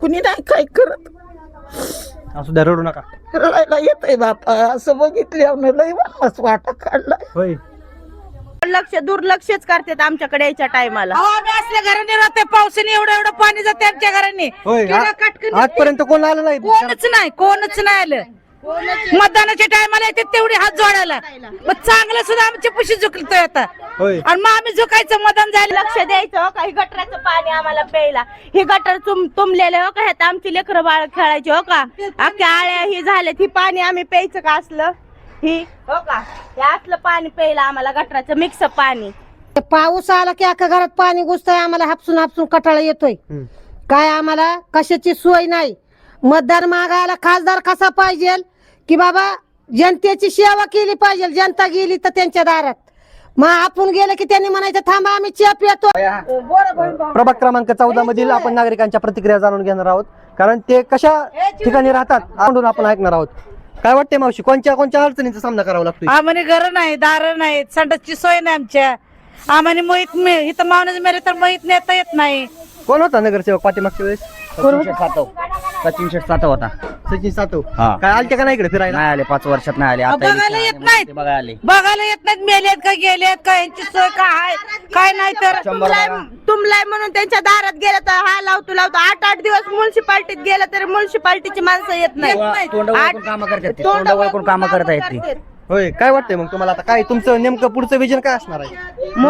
कुणी नाही काय करत. असू द्या रडू नका. रडायला येतंय बापा असं बघितल्यावर लय वास वाटा काढलाय. होय. लक्ष दुर्लक्षच करतात आमच्याकडे यायच्या टायमाला. अहो, आम्ही असल्या घराने राहते पावसाने एवढं एवढं पाणी जाते आमच्या घराने. होय किडा आ- काटकन आजपर्यंत कोण आलं नाही? कोणच नाही कोणच नाही आलं. मतदानाच्या टायमाला येते तेवढे हात जोडायला. मग चांगलं सुद्धा आमच्या पशी झुकलतोय आता. होय. आणि मग आम्ही झुकायचं मतदान झालं लक्ष द्यायचं हो का? ही गटराचं पाणी आम्हाला प्यायला. हे गटर तुम तुंबलेले हो का? ह्यात आमची लेकरं बाळ खेळायची हो का? अख्ख्या आळ्या ही झाल्यात. ही पाणी आम्ही प्यायचं का असलं? ही हो का? हे असलं पाणी प्यायला आम्हाला गटराचं मिक्स पाणी. ते पाऊस आला की अख्खा घरात पाणी घुसतंय. आम्हाला हापसून हापसून कटाळा येतोय. काय आम्हाला कशाची सोय नाही. मतदार मागायला खासदार कसा पाहिजे की बाबा जनतेची सेवा केली पाहिजे जनता गेली तर त्यांच्या दारात. मग आपण गेलं की त्यांनी म्हणायचं थांबा आम्ही चेप येतो प्रभाग क्रमांक चौदा मधील आपण नागरिकांच्या प्रतिक्रिया जाणून घेणार आहोत. कारण ते कशा ठिकाणी राहतात आणून आपण ऐकणार आहोत. काय वाटते मावशी कोणत्या कोणत्या अडचणींचा सामना करावा लागतो आम्हाला घर नाही दार नाही संडासची सोय नाही आमच्या. आम्हाला मोहित मे इथं माणूस मेरे तर मोहित नेता येत नाही. कोण होता नगरसेवक पाठीमागच्या वेळेस? सचिन शेठ सातव. सचिन शेठ सातव होता. सचिन सातव. हा. काय आलते का नाही इकडे फिरायला? नाही आले पाच वर्षात नाही आले. आता बघायला येत आले, नाहीत. ते बघायला आले. बघायला येत नाहीत. मेलेत का गेलेत? का यांची सोय काय काय नाही तर शंभर तुमलाय बारा. तुमलाय म्हणून त्यांच्या दारात गेलं तर हा लावतो लावतो. आठ आठ दिवस म्युन्सिपाल्टीत गेलं तर म्युन्सिपाल्टीची माणसं येत नाही तोंड ओळखून कामं करतात ते. तोंड ओळखून कामं करत आहेत ती. होय काय वाटतंय मग तुम्हाला आता? काय तुमचं नेमकं पुढचं विजन काय असणार आहे?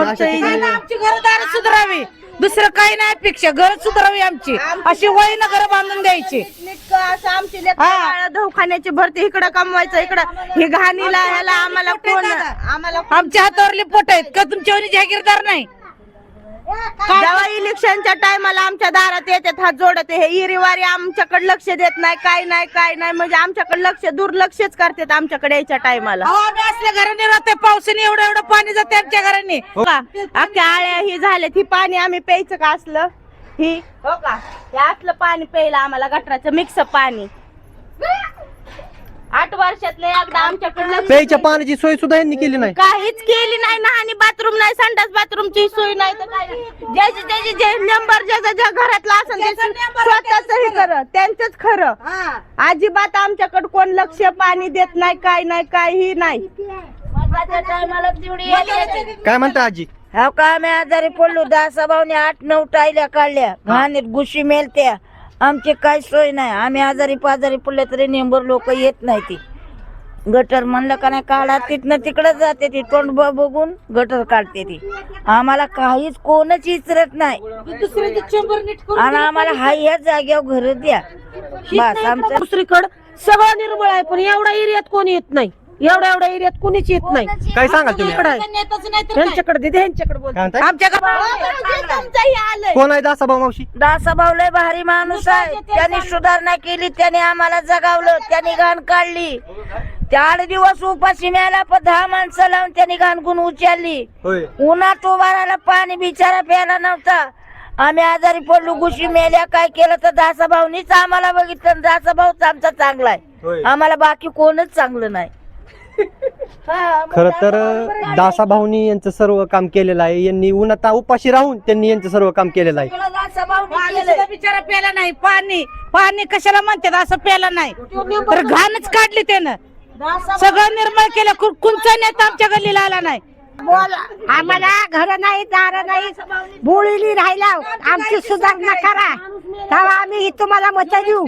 अशा ठिकाणी- आमची घरदार सुधारावी. दुसरं काही नाही अपेक्षा. घर सुधारावी आमची. अशी वळीनं घर बांधून द्यायची. नीटकं असं आमची लेकरं बाळं दवाखान्याची भरती इकडं कमवायचं इकडं. हे घाणीला ह्याला आम्हाला कोण आम्हाला आमच्या हातावरले पोट आहेत. का तुमच्यावर जागीरदार नाही? जेव्हा इलेक्शनच्या टायमाला आमच्या दारात येतात हात जोडत हे इरीवारी आमच्याकडे लक्ष देत नाही काय नाही काय नाही. म्हणजे आमच्याकडे लक्ष दुर्लक्षच करतात आमच्याकडे यायच्या टायमाला. अहो, आम्ही असल्या घराने राहते पावसाने एवढं एवढं पाणी जाते आमच्या घराने. हो का? अख्ख्या आळ्या ही झाल्यात. ही पाणी आम्ही प्यायचं का असलं? ही? हो का? हे असलं पाणी प्यायला आम्हाला गटराचं मिक्स पाणी. आठ वर्षातले एकदा आमच्याकडे प्यायच्या पाण्याची सोय सुद्धा यांनी केली नाही. काहीच केली नाही ना आणि बाथरूम नाही संडास बाथरूमची सोय नाही तर काय? नाही. ज्याची ज्याची जे नंबर ज्याचा ज्या घरातला असेल ते स्वतःच हे खरं. त्यांचंच खरं. अजिबात आमच्याकडे कोण लक्ष पाणी देत नाही काय नाही काही नाही. काय म्हणता आजी? हो का? आम्ही आजारी पडलो दहा सभावने आठ नऊ टायल्या काढल्या. घाणीत गुशी मेलत्या. आमची काय सोय नाही. आम्ही आजारी पाजारी पडले तरी नेंबर लोक येत नाही ती गटर म्हणलं का नाही काढा तिथनं तिकडं जाते ती तोंड बघून गटर काढते ती. आम्हाला काहीच कोणच इचरत नाही. आणि आम्हाला हाय ह्या जागेवर घर द्या. बस आमचं दुसरीकडं? सगळं निर्मळ आहे पण एवढ्या एरियात कोणी येत नाही. एवढ्या एवढ्या एरियात कोणीच येत नाही. काय सांगाल तुम्ही? इकडं आहे. त्यांच्याकडे दे त्यांच्याकडे बोल. काय म्हणताय? आमच्या हो, भाऊजी, तुमचंही आलंय. कोण आहे दासाभाऊ मावशी? दासाभाऊ लय भारी माणूस आहे. त्यांनी सुधारणा केली त्याने आम्हाला जगावलं त्यांनी घाण काढली. त्या आठ दिवस उपाशी मिळाला पण दहा माणसं लावून त्यांनी घाण गुण उचलली. होय. उन्हात उभा राहिला पाणी बिचारा प्यायला नव्हता. आम्ही आजारी पडलो गुशी मेल्या काय केलं तर दासाभाऊनीच आम्हाला बघितलं दासाभाऊच आमचा चांगला होय. आहे आम्हाला बाकी कोणच चांगलं नाही. खर तर दासा भाऊनी यांचं सर्व काम केलेलं आहे. यांनी उन्हात उपाशी राहून त्यांनी यांचं सर्व काम केलेलं आहे. पाणी बिचारा प्याला नाही. पाणी पाणी कशाला म्हणतात असं प्याला नाही. तर घाणच काढली त्यानं. सगळं निर्मळ केलं. कु- कुंचा नेता आमच्या गल्लीला आला नाही. बोल. आम्हाला घर नाही दार नाही बोळीली राहिला. आमची सुधारणा करा. तेव्हा आम्ही तुम्हाला मत देऊ.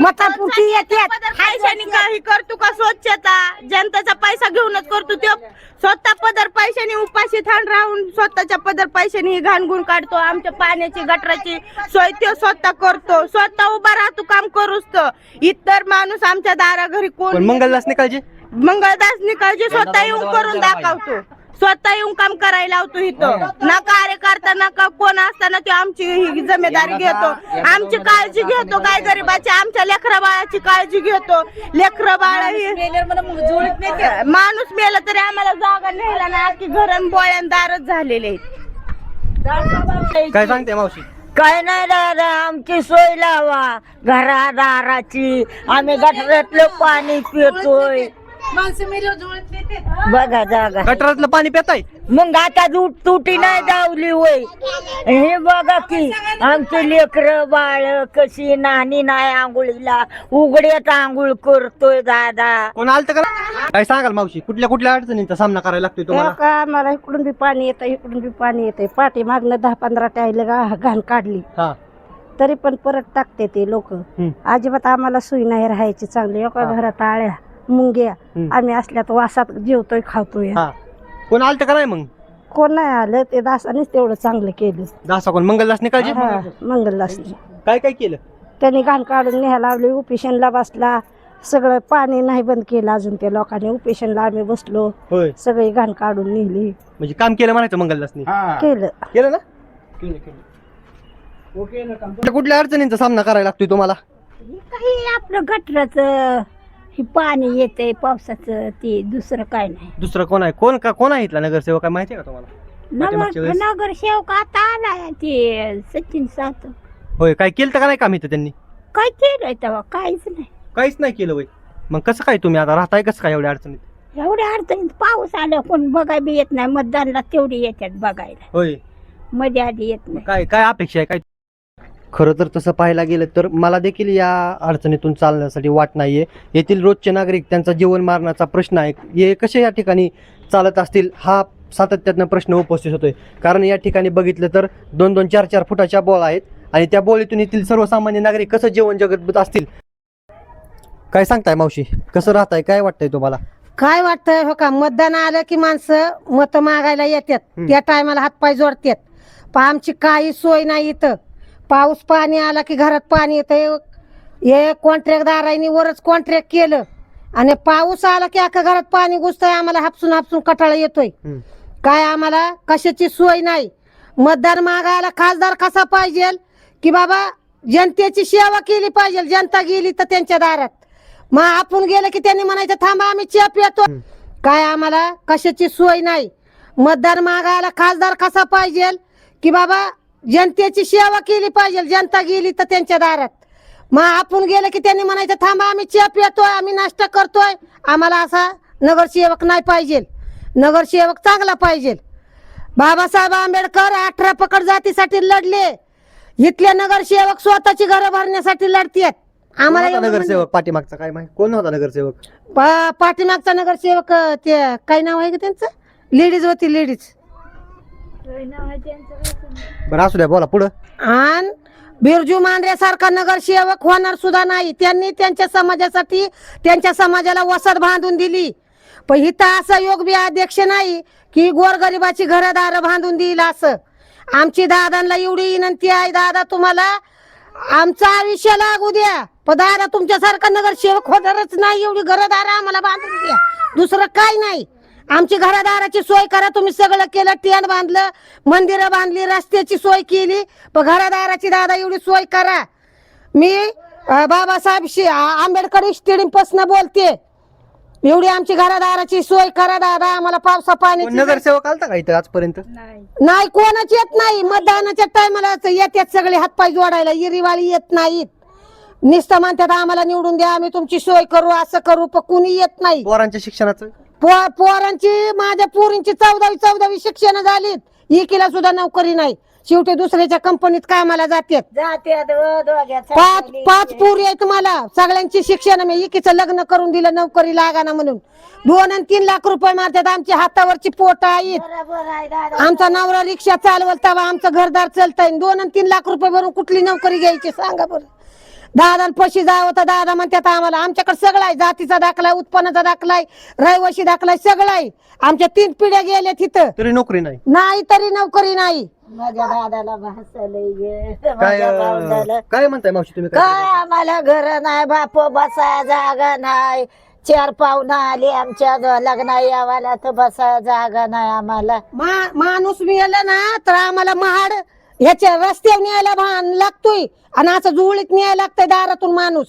मतापुरती काही करतो का स्वच्छता? जनतेचा पैसा घेऊनच करतो तो. स्वतः पदर पैशाने उपाशी थांड राहून स्वतःच्या पदर पैशाने ही घाणगुण काढतो. आमच्या पाण्याची गटराची सोय तो स्वतः करतो. स्वतः उभा राहतो काम करूच तो. इतर माणूस आमच्या दारा घरी कोण मंगलदास निकालजे मंगळदास निकालजी स्वतः येऊन करून दाखवतो. स्वतः येऊन काम करायला लावतो इथं. ना कार्यकर्ता ना का कोण असताना तो आमची ही जिम्मेदारी घेतो. आमची काळजी घेतो. काय गरीबाची आमच्या लेकरा बाळाची काळजी घेतो. लेकरं बाळ ही माणूस मेला तरी आम्हाला जागा न्यायला ना की घरण बोळ्यांदारच झालेले आहेत. काय सांगते मावशी? काय नाही दादा आमची सोय लावा. घरादाराची. आम्ही गटरातलं पाणी पितोय. माणसं मेल्यावर जुळत बघा जागा. गटरातलं पाणी पिताय? मग आता दूध तुटी नाही दावली वय हे बघा की आमचे लेकर बाळ कशी नानी नाही आंघोळीला उघड्यात आंघोळ करतोय दादा. कोण आलत का? काय सांगाल मावशी? कुठल्या कुठल्या अडचणींचा सामना करायला लागतोय तुम्हाला? का आम्हाला इकडून बी पाणी येतं इकडून बी पाणी येते पाठी मागणं दहा पंधरा टायले घाण काढली. हा. तरी पण परत टाकते ते लोक. हम्म. अजिबात आम्हाला सुई नाही राहायची चांगली. एका. घरात आळ्या. मुंग्या. हम्म. आम्ही असल्यात वासात जेवतोय खातोय. हा. कोण आलत का नाही मग? कोण नाही आलं ते दासानेच तेवढं चांगलं केलं. दासा कोण? मंगलदास निकालजी हा मंगलदासनी. काय काय केलं? त्यांनी घाण काढून न्यायला लावली उपेशनला बसला. सगळं पाणी नाही बंद केलं अजून त्या लोकांनी. उपेशनला आम्ही बसलो. होय. सगळी घाण काढून नेली. म्हणजे काम केलं म्हणायचं मंगलदासनी? केलं. केलं ना? केलं केलं. कुठल्या- कुठल्या अडचणींचा सामना करायला लागतोय तुम्हाला? काही आपलं गटराचं हे पाणी येते पावसाचं ते दुसरं काय नाही. दुसरं कोण आहे? कोण का कोण आहे इथला नगरसेवक? काय माहिती आहे का तुम्हाला? नगर वेळेस? नगरसेवक आता आलाय ते सचिन सात होय काय केलं का नाही काम इथं त्यांनी? काय केलंय तेव्हा? काहीच नाही. काहीच नाही केलं वय मग कसं काय तुम्ही आता राहताय कसं काय एवढ्या अडचणीत? एवढ्या अडचणीत पाऊस आला कोण बघाय बी येत नाही. मतदानला तेवढी येतात बघायला. होय. मध्ये आधी येत नाही. काय काय अपेक्षा आहे? काय खरं तर तसं पाहायला गेलं तर मला देखील या अडचणीतून चालण्यासाठी वाट नाहीये. येथील रोजचे नागरिक त्यांचा जीवन मारण्याचा प्रश्न आहे. हे कसे या ठिकाणी चालत असतील हा सातत्यानं प्रश्न उपस्थित होतोय. कारण या ठिकाणी बघितलं तर दोन दोन चार चार फुटाच्या बॉल आहेत आणि त्या बॉलीतून येथील सर्वसामान्य नागरिक कसं जीवन जगत असतील? काय सांगताय मावशी? कसं राहताय? काय वाटतंय तुम्हाला? काय वाटतंय? हो का? मतदान आलं की माणसं मत मागायला येतात. त्या टायमाला हातपाय जोडतात. पण आमची काही सोय नाही इथं. पाऊस पाणी आला की घरात पाणी येतं. हे कॉन्ट्रॅक्टदारांनी वरच कॉन्ट्रॅक्ट केलं. आणि पाऊस आला की अख्खा घरात पाणी घुसतंय. आम्हाला हापसून हापसून कटाळा येतोय. काय आम्हाला कशाची सोय नाही. मतदान मागायला खासदार कसा पाहिजे? की बाबा जनतेची सेवा केली पाहिजे. जनता गेली तर त्यांच्या दारात. मग आपण गेलं की त्यांनी म्हणायचं थांबा आम्ही चहा पितो काय आम्हाला कशाची सोय नाही. मतदान मागायला खासदार कसा पाहिजे? की बाबा जनतेची सेवा केली पाहिजे जनता गेली तर त्यांच्या दारात. मग आपण गेलं की त्यांनी म्हणायचं थांबा आम्ही चहा पितोय आम्ही नाश्ता करतोय. आम्हाला असा नगरसेवक नाही पाहिजे. नगरसेवक चांगला पाहिजे. बाबासाहेब आंबेडकर अठरा पकड जातीसाठी लढले. इथले नगरसेवक स्वतःची घरं भरण्यासाठी लढतेत. कोण आम्हाला होता एवढं नगरसेवक? पाठीमागचा काय माहिती? कोण होता नगरसेवक? पा- पाठीमागचा नगरसेवक अं, ते काय नाव आहे का त्यांचं? लेडीज होती लेडीज बरं असू द्या बोला पुढं. आणि बिरजू मांढऱ्यासारखा नगरसेवक होणार सुद्धा नाही. त्यांनी त्यांच्या समाजासाठी त्यांच्या समाजाला वसत बांधून दिली. पण इथं असं योग बी अध्यक्ष नाही की गोरगरिबाची घरदार बांधून देईल असं. आमची दादांना एवढी विनंती आहे दादा तुम्हाला आमचं आयुष्य लागू द्या. पण दादा तुमच्यासारखा नगरसेवक होणारच नाही एवढी घरदार आम्हाला बांधून द्या. दुसरं काय नाही. आमची घरदाराची सोय करा. तुम्ही सगळं केलं टेन बांधलं मंदिरं बांधली रस्त्याची सोय केली. पण घरदाराची दादा एवढी सोय करा. मी बाबासाहेब शे- आंबेडकर स्टेडियमपासून बोलते. एवढी आमची घरदाराची सोय करा दादा. आम्हाला पावसा पाण्याची नगरसेवक आलता का इथं आजपर्यंत? नाही. कोणाच येत नाही. मतदानाच्या टायमाला येतात सगळे हातपाय जोडायला. इरीवाळी येत नाहीत. नुसतं म्हणतात आम्हाला निवडून द्या. आम्ही तुमची सोय करू असं करू. पण कुणी येत नाही. पोरांच्या शिक्षणाचं? पो- पोरांची माझ्या पोरींची चौदावी चौदावी शिक्षण झालीत. एकीला सुद्धा नोकरी नाही. शेवटी दुसऱ्याच्या कंपनीत कामाला जातात दोघ्यात पाच पाच पोरी आहेत मला. सगळ्यांची शिक्षण मी एकीचं लग्न करून दिलं नोकरी लागाना म्हणून. दोन आणि तीन लाख रुपये मारतात आमच्या हातावरची पोट आहेत. बरोबर आहे दादा. आमचा नवरा रिक्षा चालवल तेव्हा आमचं घरदार चालतंय. दोन आणि तीन लाख रुपये भरून कुठली नोकरी घ्यायची सांगा बरं. दादा पशी जावं तर दादा म्हणतात आम्हाला आमच्याकडे सगळं आहे. जातीचा दाखला आहे उत्पन्नाचा दाखला आहे रहिवाशी दाखला आहे सगळं आहे. आमच्या तीन पिढ्या गेल्या तिथं. तरी नोकरी नाही. नाही तरी नोकरी नाही. माझ्या दादाला काय अं, म्हणताय मावशी तुम्ही? काय काय आम्हाला घर नाही बाप बसा जागा नाही. चार पाहुणा आले आमच्या लग्ना यावाला तर बसा जागा नाही आम्हाला. मा- माणूस मिळाला ना तर आम्हाला महाड ह्याच्या रस्त्यावर न्यायला भान लागतोय. आणि असं जुळीत न्यायला लागतंय दारातून माणूस.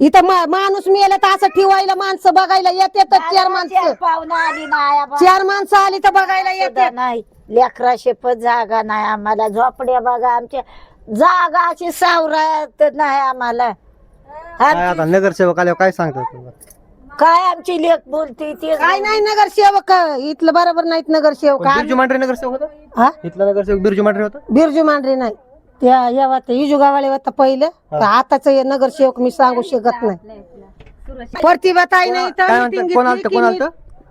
इथं मा- माणूस मिळाला तर असं ठेवायला माणसं बघायला येतात चार माणसं. चार पाहुणा आली नाही आम्हाला. चार माणसं आली तर बघायला सुद्धा येतात. नाही. लेकरा शेपत जागा नाही आम्हाला. झोपड्या बघा आमच्या. जागा अशी सावरात नाही आम्हाला. काय आता नगरसेवक आल्यावर काय सांगतात तुम्हाला काय आमची लेख बोलते ते काय नाही नगरसेवक. इथलं बरोबर नाहीत नगरसेवक. बिरजू मांढरे नगरसेवक होता? हा? इथला नगरसेवक बिरजू मांढरे होता? बिरजू मांढरे नाही. त्या या वाटतं इजुगावाले होता पहिलं. तर आताच हे नगरसेवक मी सांगू शकत नाही प्रतिभाताई नाही तर काय meeting म्हणतं कोण घेतली आलतं? कोण की आलतं?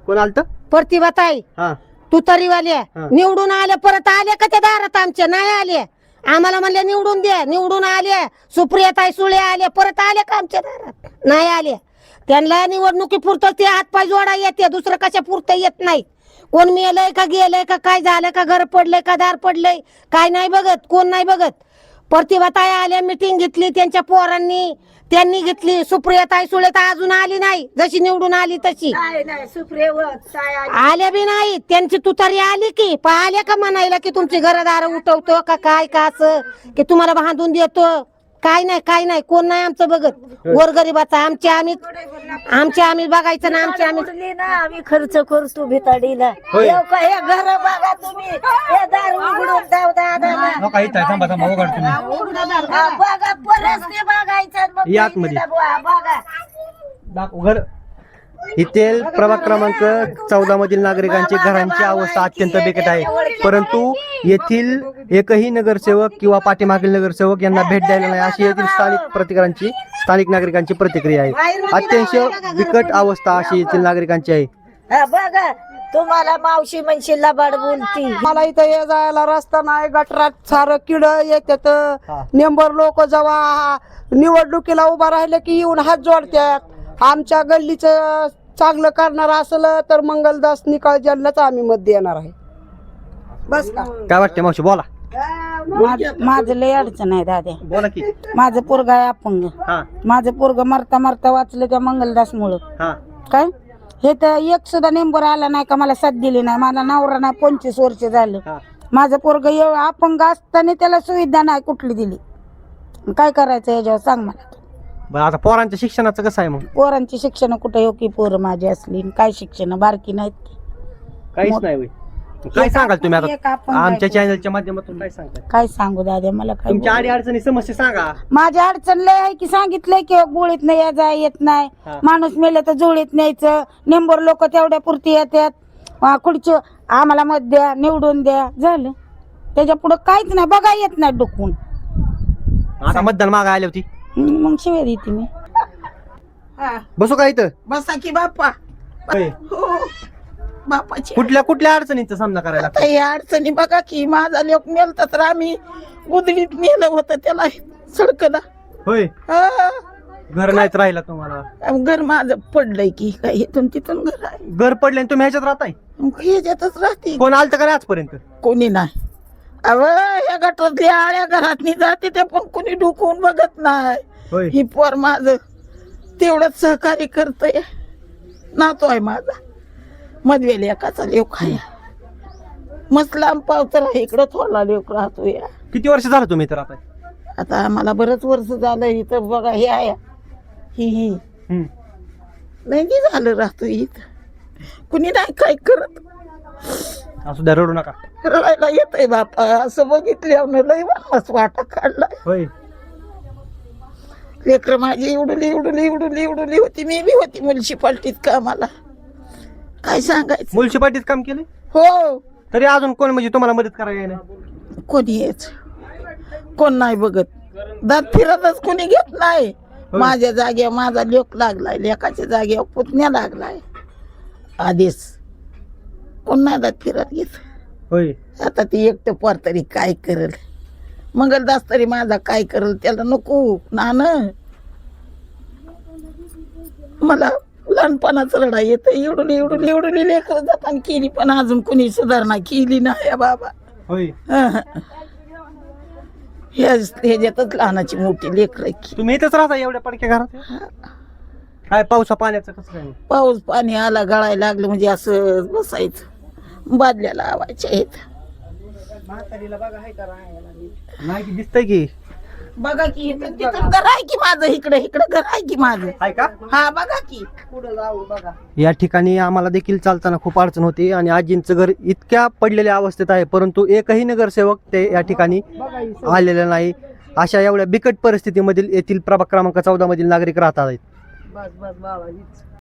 कोण आलतं? प्रतिभाताई हा. तुतारीवाल्या हा. निवडून आल्या परत आल्या का त्या दारात आमच्या? नाही आल्या आम्हाला म्हणल्या निवडून द्या. निवडून आल्या सुप्रियाताई सुळे आल्या परत आल्या का आमच्या दारात? नाही आल्या त्यांना निवडणुकी पुरतं ते हातपाय जोडा येते दुसरं कशा पुरतं येत नाही. कोण मेलंय का गेलंय का काय झालं का घर पडलंय का दार पडलंय काय नाही बघत कोण नाही बघत. प्रतिभाताई आल्या मिटिंग घेतली त्यांच्या पोरांनी त्यांनी घेतली सुप्रियाताई सुळे तर अजून आली नाही जशी निवडून आली तशी. आल्या बी नाही त्यांची तुतारी आली की पण आल्या का म्हणायला की तुमची घरदार उठवतो का काय का असं की तुम्हाला बांधून देतो. काय नाही काय नाही. कोण नाही आमचं बघत. गोरगरिबाचा आमच्या आम्ही आमच्या आम्ही बघायचं ना आमच्या आम्ही ना आम्ही खर्च करतो भिताडीला. होय. येऊ का हे घर बघा तुम्ही. हे दार उघडून जाऊ दादा नका इथं आहे, थांबा थांबा उघड तुम्ही. बघा परत ते बघायचं आणि मग या आतमध्ये. बहिणीला बघा. दाखव घर येथील प्रभाग क्रमांक चौदा मधील नागरिकांची घरांची अवस्था अत्यंत बिकट आहे. परंतु येथील एकही नगरसेवक किंवा पाठीमागील नगरसेवक यांना भेट द्यायला नाही. अशी येथील स्थानिक प्रतिकारांची स्थानिक नागरिकांची प्रतिक्रिया आहे. अत्यंत बिकट अवस्था अशी येथील नागरिकांची आहे. हा, बघा तुम्हाला मावशी म्हणशी लबाड बोलती. मला इथं ये जायला रस्ता नाही गटरात सारं किड येतात. नेंबर लोक जेव्हा निवडणुकीला उभा राहिले की येऊन हात जोडतात आमच्या गल्लीचं चांगलं करणार असलं तर मंगलदास निकाळ ज्यांनाच आम्ही मत देणार आहे. बस का? काय वाटते मावशी? बोला. माझं लय अडचण आहे दाद्या. बोला की. माझं पोरग आहे अपंग. हा. माझं पोरग मरता मरता वाचलं त्या मंगलदास मुळे हा. काय? हे तर एक सुद्धा नेंबर आला नाही का? मला साथ दिली नाही. माझा नवरा नाही. पंचवीस वर्ष झालं. हा. माझं पोरग एवढं अपंग असताना त्याला सुविधा नाही कुठली दिली. काय करायचं याच्यावर सांग मला. बरं आता पोरांच्या शिक्षणाचं कसं आहे मग? पोरांची शिक्षण कुठे हो की पोरं माझी असली? आणि काय शिक्षण? बारकी नाहीत. की काहीच नाही होय. काय सांगाल तुम्ही एक आता आमच्या काय चॅनलच्या माध्यमातून काय सांगताय काय सांगू दादा मला काय तुमच्या बोलू? अडी अडचणी समस्या सांगा. माझी अडचण लय आहे की सांगितलंय की गोळीत नाही या जाय येत नाही. हा. माणूस मेले तर जुळीत न्यायचं. नेंबर लोक तेवढ्या पुरती येतात खुडची आम्हाला मत द्या निवडून द्या. झालं. त्याच्या पुढे काहीच नाही. बघा येत नाही डुकून. आता मतदान मागा आली होती. मग शिवाय देते मी. बसू का इथं? बसा की बाप्पा. होय. हो. बापाची कुठल्या कुठल्या अडचणींचा सामना करायला लागतो? काही अडचणी बघा की माझा लोक मेलता तर आम्ही गुदलीत नेलं होतं त्याला सडकला होय. हा. घर नाहीत राहिला तुम्हाला. घर माझं पडलंय की काय इथून तिथून घर आहे. घर पडले आणि तुम्ही ह्याच्यात राहताय? मग ह्याच्यातच राहते. कोण आलत का आजपर्यंत? कोणी नाही. अव या गटातल्या आळ्या घरात जाते ते पण कोणी डुकवून बघत नाही. ही पोर माझ तेवढंच सहकार्य करतय. नातो आहे माझा. मधवेल एकाचा लेव खाया. मस्त लांब पावतर आहे इकडं थोडा लेव राहतो या किती वर्ष झालं तुम्ही इथं राहताय? आता आम्हाला बरंच वर्ष झालं इथं बघा हे आहे. ही ही. नाही झालं राहतो इथं. कुणी नाही काय करत. असू द्या रडू नका. रडायला येतंय बापा असं बघितल्यावर लय मस्त वाटा काढलाय होय. लेकर माझी इवडुली इवडुली इवडुली इवडुली होती मी बी होती म्युन्सिपाल्टीत कामाला. काय सांगायचं? मुलशीपाटीत काम केले हो. तरी अजून कोण म्हणजे तुम्हाला मदत करायला नाही कोणी येच कोण नाही बघत. दात फिरतच कोणी घेत नाही. माझ्या जागेवर माझा लोक लागलाय लेकाच्या जागेवर पुतण्या लागलाय. आधीच. कोण दात फिरत घेत होय. आता ती एकटं पोर तरी काय करेल? मंगलदास तरी माझा काय करेल त्याला नको नान. मला लहानपणाचं लढा येतं एवढून एवढून एवढून लेकर जाताना केली पण अजून कोणी सुधारणा केली नाही बाबा. होय. ह्याच ह्याच्यातच लहानाची मोठी लेकर तुम्ही इथंच राहता एवढ्या पडक्या घरात? काय पावसा पाण्याचं कसं काय? पाऊस पाणी आला गळायला लागलं म्हणजे असं बसायचं. बादल्या लावायच्या आहेत. नाही की दिसतंय की? बघा की इथं तिथं घर आहे की माझं? इकडे इकडे घर आहे की माझं? आहे का? हा बघा की. पुढे जाऊ बघा. या ठिकाणी आम्हाला देखील चालताना खूप अडचण होती आणि आजींचं घर इतक्या पडलेल्या अवस्थेत आहे परंतु एकही नगरसेवक ते या ठिकाणी आलेले नाही. अशा एवढ्या बिकट परिस्थितीमधील येथील प्रभाग क्रमांक चौदा मधील नागरिक राहत आहेत. बस बस बाबा